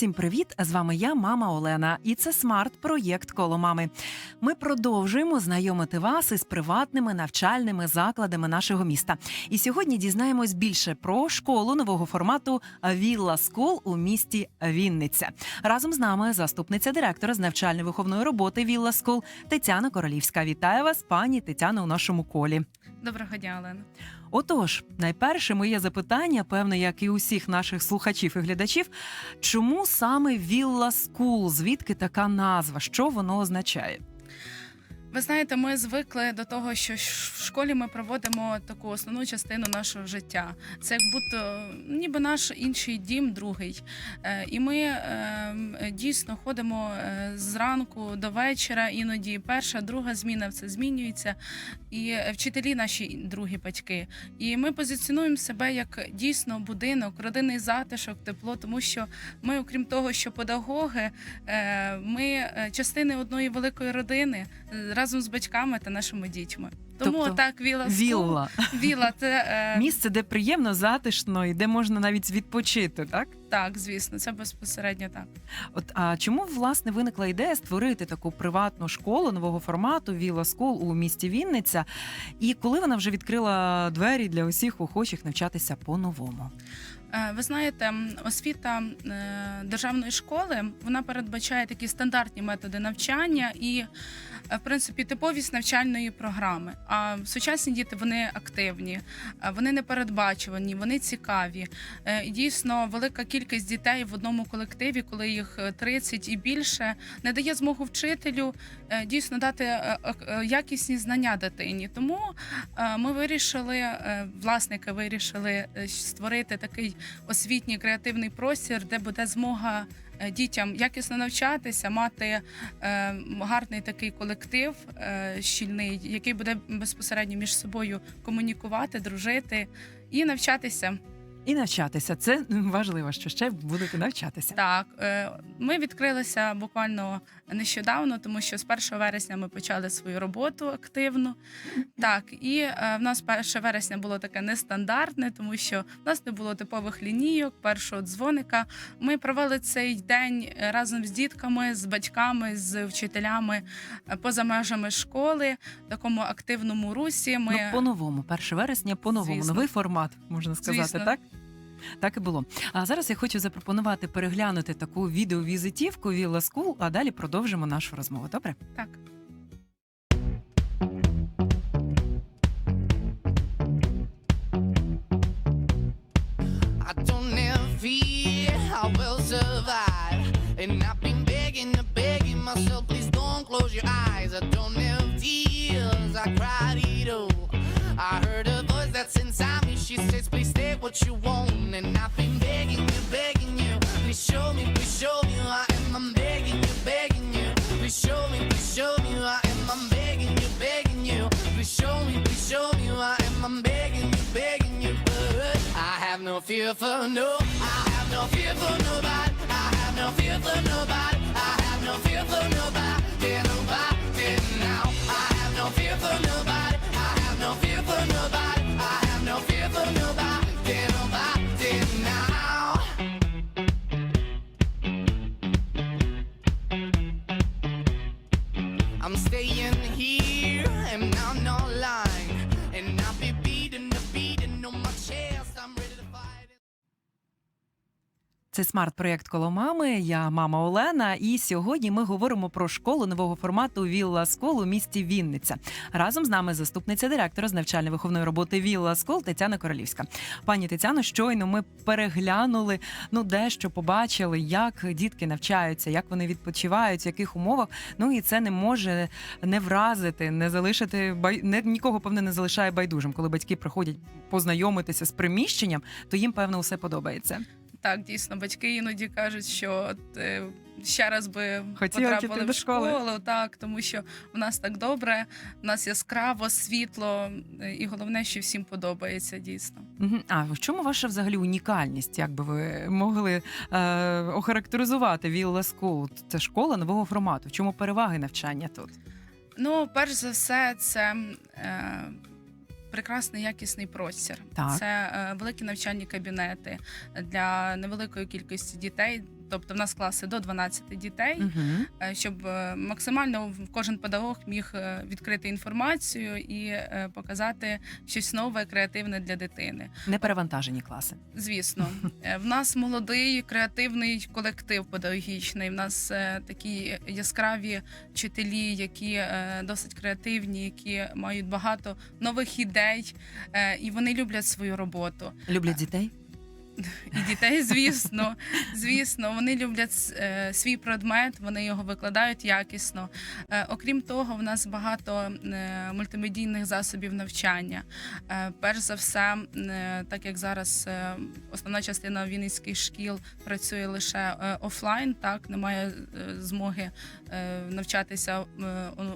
Всім привіт! З вами я, мама Олена, і це смарт-проєкт коло мами. Ми продовжуємо знайомити вас із приватними навчальними закладами нашого міста. І сьогодні дізнаємось більше про школу нового формату Вілла Скул у місті Вінниця. Разом з нами заступниця директора з навчально-виховної роботи Вілла Скул Тетяна Королівська. Вітаю вас, пані Тетяно, у нашому колі. Доброго дня, Олена. Отож, найперше моє запитання, певне, як і усіх наших слухачів і глядачів, чому саме Вілла Скул? Звідки така назва? Що воно означає? Ви знаєте, ми звикли до того, що в школі ми проводимо таку основну частину нашого життя. Це як будто ніби наш інший дім, другий. Е, І ми е, дійсно ходимо е, зранку до вечора, іноді перша, друга зміна все змінюється. І вчителі наші другі батьки. І ми позиціонуємо себе як дійсно будинок, родинний затишок, тепло, тому що ми, окрім того, що педагоги, ми частини одної великої родини разом з батьками та нашими дітьми. Тому Тобто так віла Вілла Віла, це е, місце, де приємно, затишно і де можна навіть відпочити, так? так, звісно, це безпосередньо так. От а чому власне виникла ідея створити таку приватну школу нового формату Вілла Скул у місті Вінниця? І коли вона вже відкрила двері для усіх охочих навчатися по-новому? Е, Ви знаєте, освіта е, державної школи вона передбачає такі стандартні методи навчання і, е, в принципі, типовість навчальної програми. А сучасні діти вони активні, вони непередбачувані, вони цікаві. Дійсно, велика кількість дітей в одному колективі, коли їх е, 30 і більше, не дає змогу вчителю дійсно дати якісні знання дитині. Тому ми вирішили, власники вирішили створити такий освітній креативний простір, де буде змога е, дітям якісно навчатися, мати е, гарний такий колектив е, щільний, який буде безпосередньо між собою комунікувати, дружити і навчатися. І навчатися це важливо, що ще будете навчатися. Так, ми відкрилися буквально нещодавно, тому що з 1 вересня ми почали свою роботу активно. Так, і е, в нас 1 вересня було таке нестандартне, тому що в нас не було типових лінійок, першого дзвоника. Ми провели цей день разом з дітками, з батьками, з вчителями е, поза межами школи, в такому активному русі. Ми Ну, по-новому, 1 вересня, по-новому, Звісно. новий формат, можна сказати, Звісно. так? Так і було. А зараз я хочу запропонувати переглянути таку відеовізитівку Вілла Скул, а далі продовжимо нашу розмову. Добре? так. I don't ever fear I will survive. And I've been begging and begging myself, please don't close your eyes. I don't have tears, I cried it all. I heard a voice that's inside me, she says, what you want. And I've been begging you, begging you, please show me, please show me I am. I'm begging you, begging you, please show me, please show me I am. I'm begging you, begging you, please show me, please show me I am. I'm begging you, begging you, but I have no fear for no, I have no fear for nobody. I have no fear for nobody. I have no fear for nobody Це смарт-проєкт коло мами. Я мама Олена. І сьогодні ми говоримо про школу нового формату Вілла Скол у місті Вінниця. Разом з нами заступниця директора з навчально-виховної роботи Вілла Скол Тетяна Королівська. Пані Тетяно, щойно ми переглянули, ну дещо побачили, як дітки навчаються, як вони відпочивають, в яких умовах. Ну і це не може не вразити, не залишити не, нікого, певне, не залишає байдужим. Коли батьки приходять познайомитися з приміщенням, то їм певно все подобається. Так, дійсно, батьки іноді кажуть, що от, е, ще раз би Хотіла потрапили в школи. школу, так, тому що в нас так добре, в нас яскраво, світло, і головне, що всім подобається дійсно. А в чому ваша взагалі унікальність? Як би ви могли е, охарактеризувати Вілла School? Це школа нового формату. В чому переваги навчання тут? Ну, перш за все, це е, прекрасний якісний простір. Так. Це е, великі навчальні кабінети для невеликої кількості дітей. Тобто в нас класи до 12 дітей, Угу. щоб е, максимально кожен педагог міг е, відкрити інформацію і показати щось нове, креативне для дитини. Не перевантажені класи. Звісно, в нас молодий креативний колектив педагогічний. В нас такі яскраві вчителі, які досить креативні, які мають багато нових ідей, і вони люблять свою роботу. Люблять дітей? І дітей, звісно, звісно, вони люблять е, свій предмет, вони його викладають якісно. Е, окрім того, в нас багато е, мультимедійних засобів навчання. Перш за все, так як зараз основна частина вінницьких шкіл працює лише офлайн, так немає змоги навчатися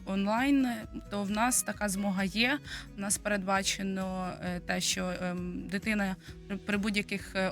онлайн, то в нас така змога є. У нас передбачено те, що ем, дитина при- будь-яких е,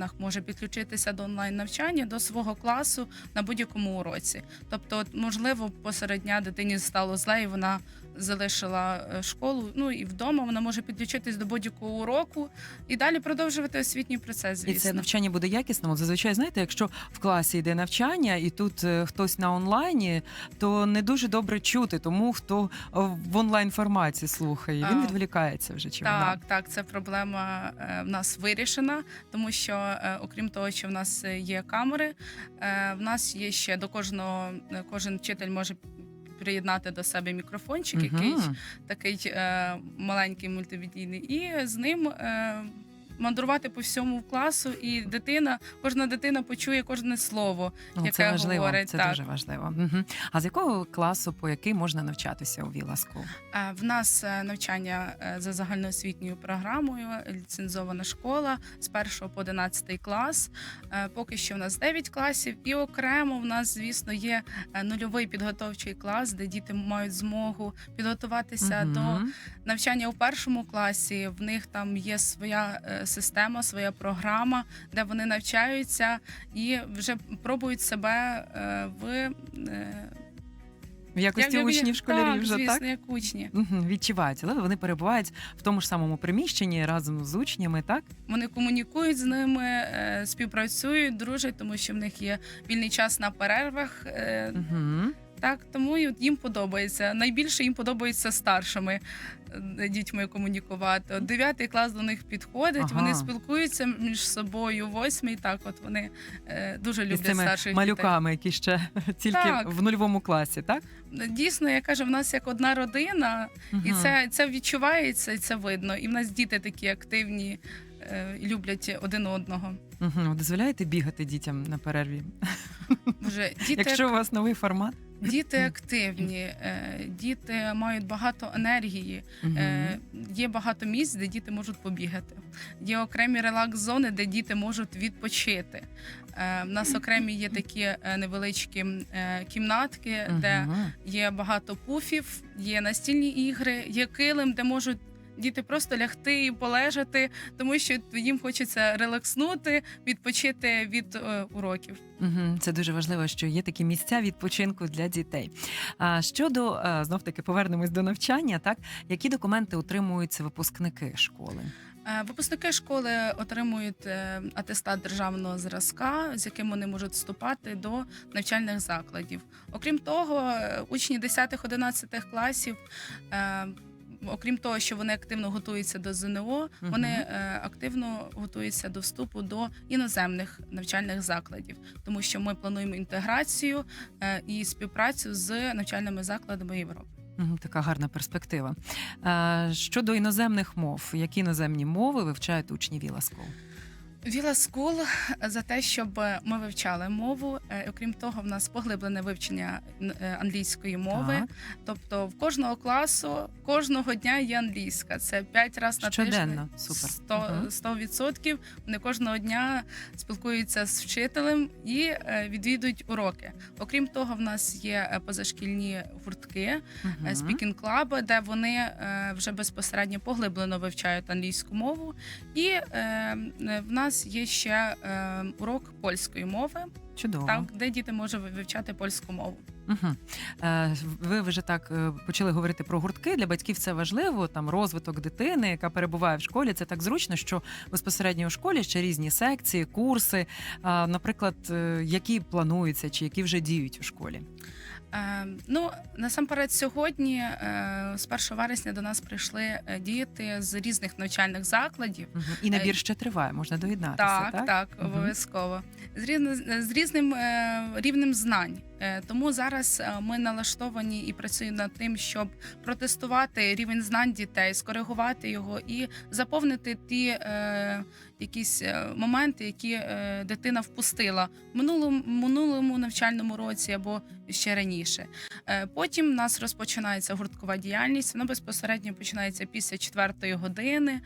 обставинах може підключитися до онлайн навчання до свого класу на будь-якому уроці. Тобто, можливо, посеред дня дитині стало зле, і вона залишила е, школу. Ну і вдома вона може підключитись до будь-якого уроку і далі продовжувати освітній процес. І це навчання буде якісним. От Зазвичай, знаєте, якщо в класі йде навчання, і тут е, хтось на онлайні, то не дуже добре чути тому, хто е, в онлайн форматі слухає. Він відволікається вже чи вона. Так, так, це проблема в нас вирішена, тому що окрім того, що в нас є камери, в нас є ще до кожного кожен вчитель може приєднати до себе мікрофончик, який такий е, маленький мультимедійний, і з ним. Е, Мандрувати по всьому класу, і дитина, кожна дитина почує кожне слово. Ну, яке це важливо. говорить, це так. дуже важливо. Угу. А з якого класу по який можна навчатися у School? Е, В нас е, навчання е, за загальноосвітньою програмою, ліцензована школа з 1 по 11 клас. Поки що в нас 9 класів, і окремо в нас, звісно, є нульовий підготовчий клас, де діти мають змогу підготуватися до навчання у першому класі. В них там є своя система, своя програма, де вони навчаються і вже пробують себе е, в е, В якості як- учнів школярів так, вже звісно, так? як учні. Мгм, Відчувається, але вони перебувають в тому ж самому приміщенні разом з учнями, так? Вони комунікують з ними, е, співпрацюють, дружать, тому що в них є вільний час на перервах. Угу. Так, тому їм подобається. Найбільше їм подобається старшими е, дітьми комунікувати. От дев'ятий клас до них підходить, Ага. вони спілкуються між собою. Восьмий так, от вони е, дуже І з люблять цими старших малюками, які ще тільки Так. в нульовому класі, так? Дійсно, я кажу, в нас як одна родина, і це, це відчувається, і це видно. І в нас діти такі активні е, люблять один одного. Мгм. Дозволяєте бігати дітям на перерві? Боже, діти Якщо у вас новий формат? Діти активні, е, діти мають багато енергії. Е, Є багато місць, де діти можуть побігати. Є окремі релакс-зони, де діти можуть відпочити. Е, В нас окремі є такі е, невеличкі е, кімнатки, де є багато пуфів, є настільні ігри, є килим, де можуть. Діти просто лягти і полежати, тому що їм хочеться релакснути, відпочити від е, уроків. Мгм. Це дуже важливо, що є такі місця відпочинку для дітей. А щодо знов таки повернемось до навчання, так які документи отримуються випускники школи? Е, Випускники школи отримують е, атестат державного зразка, з яким вони можуть вступати до навчальних закладів. Окрім того, е, учні 10-11 класів. Окрім того, що вони активно готуються до ЗНО, вони е, активно готуються до вступу до іноземних навчальних закладів, тому що ми плануємо інтеграцію е, і співпрацю з навчальними закладами Європи. Мгм, Така гарна перспектива. Е, Щодо іноземних мов, які іноземні мови вивчають учні Віла School? Віла Скул за те, щоб ми вивчали мову. Е, Окрім того, в нас поглиблене вивчення е, англійської мови. Так. Тобто, в кожного класу кожного дня є англійська. Це 5 разів на Щоденно. тиждень. Супер. 100, Мгм. 100%. Вони кожного дня спілкуються з вчителем і е, відвідують уроки. Окрім того, в нас є позашкільні гуртки, спікінг клаби, де вони вже безпосередньо поглиблено вивчають англійську мову. І в нас є ще е, урок польської мови, Чудово. так де діти можуть вивчати польську мову. Угу. Е, ви вже так е, почали говорити про гуртки. Для батьків це важливо. Там розвиток дитини, яка перебуває в школі. Це так зручно, що безпосередньо у школі ще різні секції, курси. А, наприклад, е, які плануються чи які вже діють у школі. Е, ну насамперед, сьогодні, е, з 1 вересня, до нас прийшли е, діти з різних навчальних закладів. Угу. І набір ще триває, можна доєднатися. Так, Так, так, обов'язково. З, різни- з різним е, рівнем знань. Е, тому зараз е, ми налаштовані і працюємо над тим, щоб протестувати рівень знань дітей, скоригувати його і заповнити ті е, якісь е, моменти, які е, дитина впустила в минулому, минулому навчальному році або ще раніше. Е, потім в нас розпочинається гурткова діяльність. Вона безпосередньо починається після четвертої години.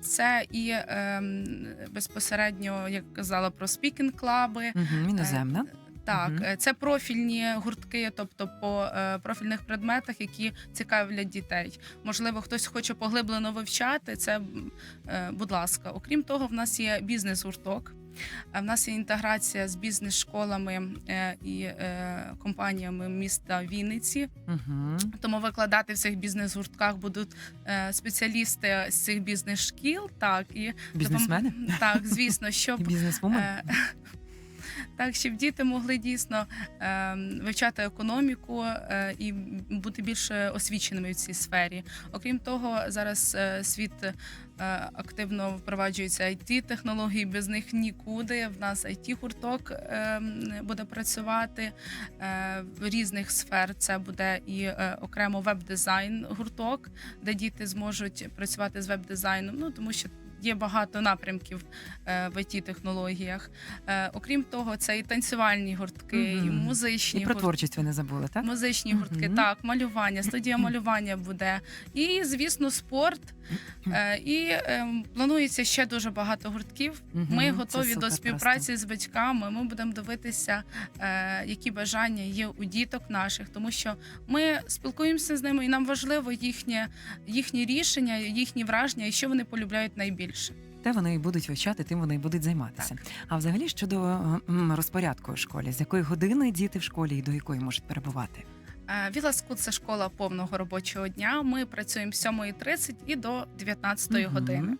Це і ем, безпосередньо, як казала, про спікінг-клаби. Угу. Іноземна. Так, е, це профільні гуртки, тобто по е, профільних предметах, які цікавлять дітей. Можливо, хтось хоче поглиблено вивчати. Це, е, будь ласка. Окрім того, в нас є бізнес-гурток. В нас є інтеграція з бізнес-школами і компаніями міста Вінниці. Угу. Тому викладати в цих бізнес-гуртках будуть спеціалісти з цих бізнес-шкіл. Так і Бізнесмени Так, звісно, щоб і бізнесвумен. Е, Так, щоб діти могли дійсно е, вивчати економіку е, і бути більш освіченими в цій сфері. Окрім того, зараз е, світ е, активно впроваджується it технології без них нікуди. В нас it гурток е, буде працювати в різних сфер. Це буде і окремо веб-дизайн гурток, де діти зможуть працювати з веб-дизайном. Ну тому що є багато напрямків е, в it технологіях. Е, окрім того, це і танцювальні гуртки, і музичні І про творчість ви не забули, так? Музичні гуртки, так, малювання, студія малювання буде. І, звісно, спорт. Е, І е, планується ще дуже багато гуртків. Мгм, Ми готові до співпраці з батьками. Ми будемо дивитися, які бажання є у діток наших, тому що ми спілкуємося з ними, і нам важливо їхнє, їхні рішення, їхні враження, і що вони полюбляють найбільше. Те вони і будуть вивчати, тим вони і будуть займатися. А взагалі щодо розпорядку у школі, з якої години діти в школі і до якої можуть перебувати? Е, Віла Скут це школа повного робочого дня. Ми працюємо з 7.30 і до 19 Мгм. години.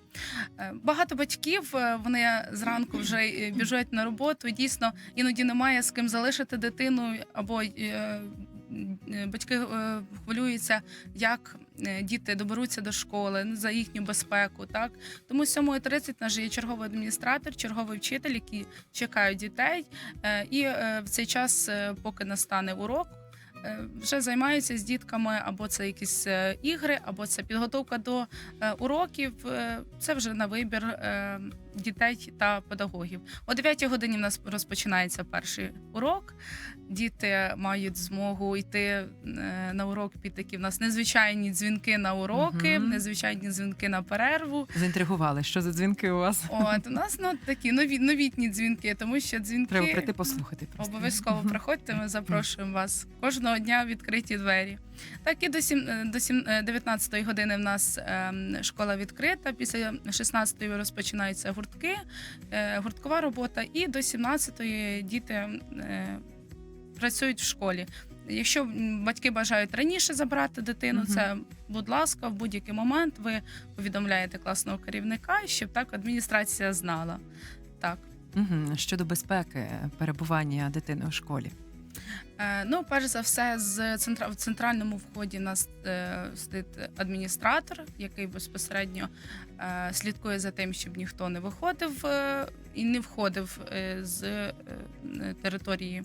Е, Багато батьків е, вони зранку вже е, біжать на роботу. Дійсно, іноді немає з ким залишити дитину, або е, е, батьки е, хвилюються, як е, діти доберуться до школи ну, за їхню безпеку. Так тому з 7.30 наш є черговий адміністратор, черговий вчитель, які чекають дітей, Е, і е, в цей час, е, поки настане урок. е, Вже займаються з дітками, або це якісь е, ігри, або це підготовка до е, уроків. Е, Це вже на вибір е, дітей та педагогів. О 9 годині в нас розпочинається перший урок. Діти мають змогу йти е, на урок під такі в нас незвичайні дзвінки на уроки, Мгм. незвичайні дзвінки на перерву. Заінтригували, що за дзвінки у вас? От у нас ну такі нові новітні дзвінки, тому що дзвінки Треба прийти послухати. просто. Обов'язково приходьте, ми запрошуємо вас кожного дня відкриті двері. Так і до сім е, до сім е, 19 години в нас ем, школа відкрита. Після 16-ї розпочинаються гуртки, е, гурткова робота, і до 17-ї діти е, працюють в школі. Якщо батьки бажають раніше забрати дитину, Мгм. це будь ласка, в будь-який момент ви повідомляєте класного керівника, щоб так адміністрація знала. Так. Мгм. Щодо безпеки перебування дитини у школі. Е, Ну, перш за все, з центра в центральному вході нас е, стоїть адміністратор, який безпосередньо е, слідкує за тим, щоб ніхто не виходив і не входив з території.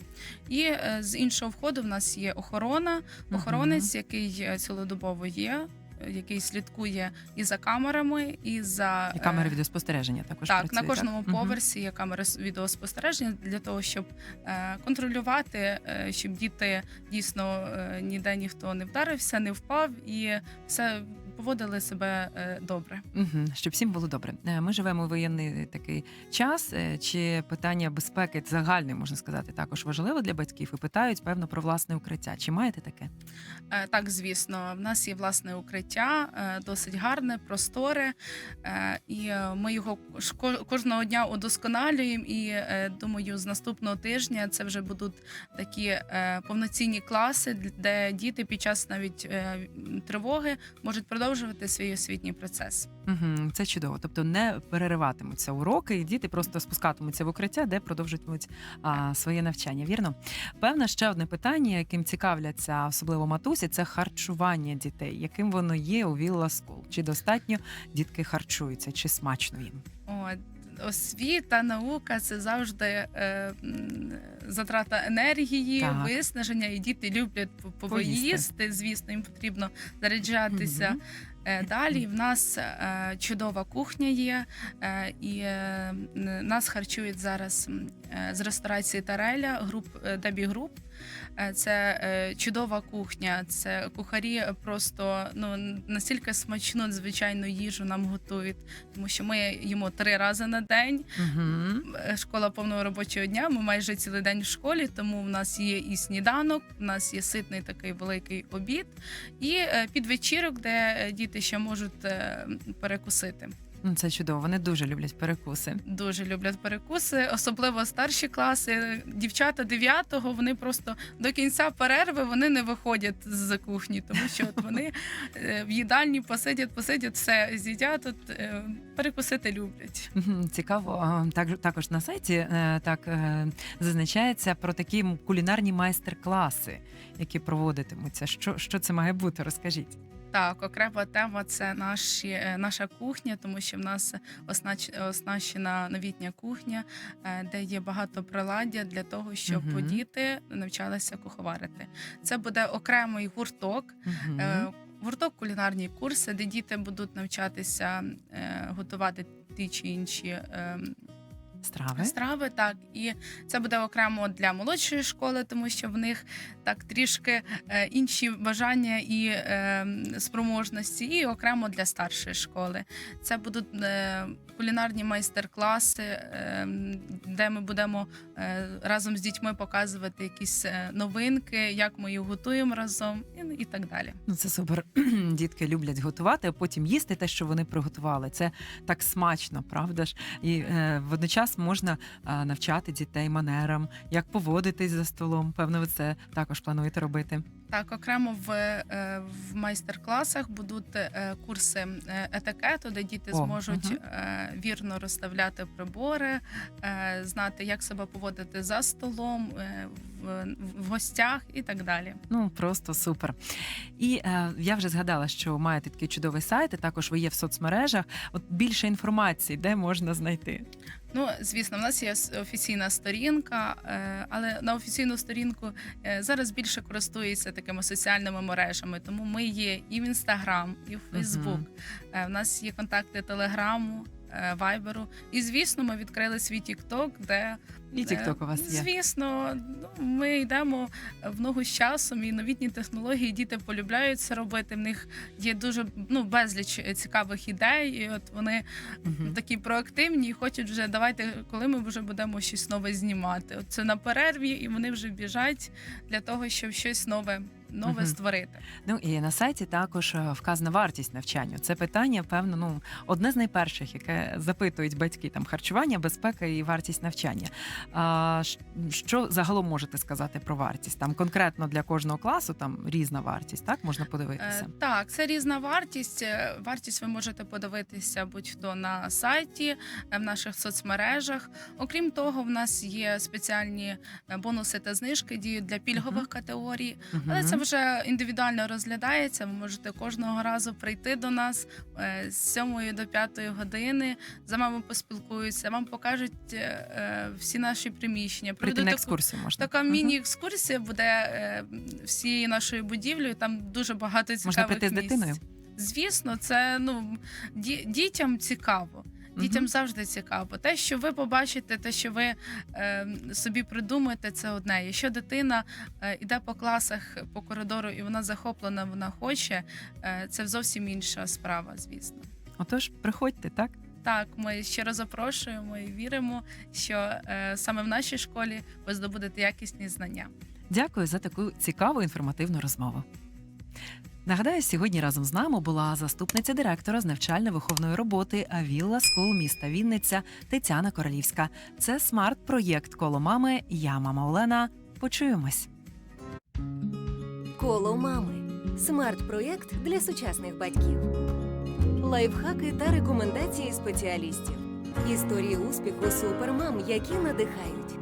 І з іншого входу в нас є охорона, охоронець, який цілодобово є. Який слідкує і за камерами, і за І камери е, відеоспостереження також так, працює, на кожному так? поверсі є камери відеоспостереження для того, щоб е, контролювати, е, щоб діти дійсно ніде ніхто не вдарився, не впав і все поводили себе е, добре. Мгм, щоб всім було добре. Е, Ми живемо у воєнний такий час. е, Чи питання безпеки загальне можна сказати також важливо для батьків і питають певно про власне укриття. Чи маєте таке? Так, звісно, в нас є власне укриття, досить гарне, просторе, і ми його кожного дня удосконалюємо. І думаю, з наступного тижня це вже будуть такі повноцінні класи, де діти під час навіть тривоги можуть продовжувати свій освітній процес. Угу, це чудово. Тобто не перериватимуться уроки, і діти просто спускатимуться в укриття, де продовжуватимуть а, своє навчання. Вірно? Певне, ще одне питання, яким цікавляться особливо матусі, це харчування дітей. Яким воно є у Вілла School? Чи достатньо дітки харчуються, чи смачно їм? От. Освіта, наука це завжди е, затрата енергії, Так. виснаження, і діти люблять по- Поїсти. Звісно, їм потрібно заряджатися. Мгм. Е, Далі в нас е, чудова кухня є, е, і е, н- нас харчують зараз м, е, з ресторації Тареля, груп е, Дебі Груп. Е, Це е, чудова кухня. Це кухарі просто ну настільки смачну надзвичайну їжу нам готують, тому що ми їмо три рази на день. Угу. Школа повного робочого дня. Ми майже цілий день в школі, тому в нас є і сніданок, в нас є ситний такий великий обід, і підвечірок, де діти ще можуть перекусити. Ну, це чудово. Вони дуже люблять перекуси. Дуже люблять перекуси, особливо старші класи. Дівчата 9-го, вони просто до кінця перерви вони не виходять з кухні, тому що от вони е, в їдальні посидять, посидять, все з'їдять, от е, перекусити люблять. Цікаво. Так, також на сайті е, так зазначається про такі кулінарні майстер-класи, які проводитимуться. Що, що це має бути? Розкажіть. Так, окрема тема це наші, е, наша кухня, тому що в нас оснач- оснащена новітня кухня, е, де є багато приладдя для того, щоб Мгм. діти навчалися куховарити. Це буде окремий гурток. Е, Гурток кулінарні курси, де діти будуть навчатися готувати ті чи інші е, Страви. страви. Так, і це буде окремо для молодшої школи, тому що в них так трішки е, інші бажання і е, спроможності, і окремо для старшої школи. Це будуть е, кулінарні майстер-класи, е, де ми будемо е, разом з дітьми показувати якісь е, новинки, як ми їх готуємо разом, і, і так далі. Ну це супер. Дітки люблять готувати, а потім їсти те, що вони приготували. Це так смачно, правда ж? І е, водночас можна е, навчати дітей манерам, як поводитись за столом. Певно, ви це також плануєте робити. Так, окремо в, е, в майстер-класах будуть е, курси е, етикету, де діти О, зможуть е, вірно розставляти прибори, знати, як себе поводити за столом, в, в гостях і так далі. Ну просто супер. І е, я вже згадала, що маєте такий чудовий сайт, і також ви є в соцмережах. От більше інформації, де можна знайти. Ну, звісно, в нас є офіційна сторінка, е, але на офіційну сторінку е, зараз більше користуються такими соціальними мережами. Тому ми є і в інстаграм, і в Фейсбук. Uh -huh. В нас є контакти Телеграму, Вайберу. І звісно, ми відкрили свій Тікток, де І е, TikTok у вас є. Звісно, ну ми йдемо в ногу з часом, і новітні технології діти полюбляють це робити. В них є дуже ну безліч цікавих ідей. І от вони Мгм. такі проактивні і хочуть вже давайте, коли ми вже будемо щось нове знімати. От це на перерві, і вони вже біжать для того, щоб щось нове, нове Мгм. створити. Ну і на сайті також е, вказана вартість навчання. Це питання, певно, ну одне з найперших, яке запитують батьки там харчування, безпека і вартість навчання. А що загалом можете сказати про вартість? Там конкретно для кожного класу там різна вартість, так можна подивитися. Е, так, це різна вартість. Е, Вартість ви можете подивитися будь-то на сайті, е, в наших соцмережах. Окрім того, в нас є спеціальні е, бонуси та знижки діють для пільгових категорій. Але це вже індивідуально розглядається. Ви можете кожного разу прийти до нас е, з 7 до 5 години. За вами поспілкуються, вам покажуть е, е, всі наші приміщення. прийти на таку- екскурсію можна. Така міні-екскурсія буде всією нашою будівлею. Там дуже багато цікавих Можна прийти з дитиною? Звісно, це ну ді- дітям цікаво. Дітям завжди цікаво. Те, що ви побачите, те, що ви е, собі придумаєте, це одне. Якщо дитина е, іде по класах по коридору і вона захоплена, вона хоче, е, це зовсім інша справа, звісно. Отож, приходьте, так? Так, ми щиро запрошуємо і віримо, що е, саме в нашій школі ви здобудете якісні знання. Дякую за таку цікаву інформативну розмову. Нагадаю, сьогодні разом з нами була заступниця директора з навчально-виховної роботи Авілла Скул міста Вінниця Тетяна Королівська. Це смарт-проєкт коло мами. Я мама Олена. Почуємось. Коло мами. Смарт-проєкт для сучасних батьків. Лайфхаки та рекомендації спеціалістів. Історії успіху супермам, які надихають.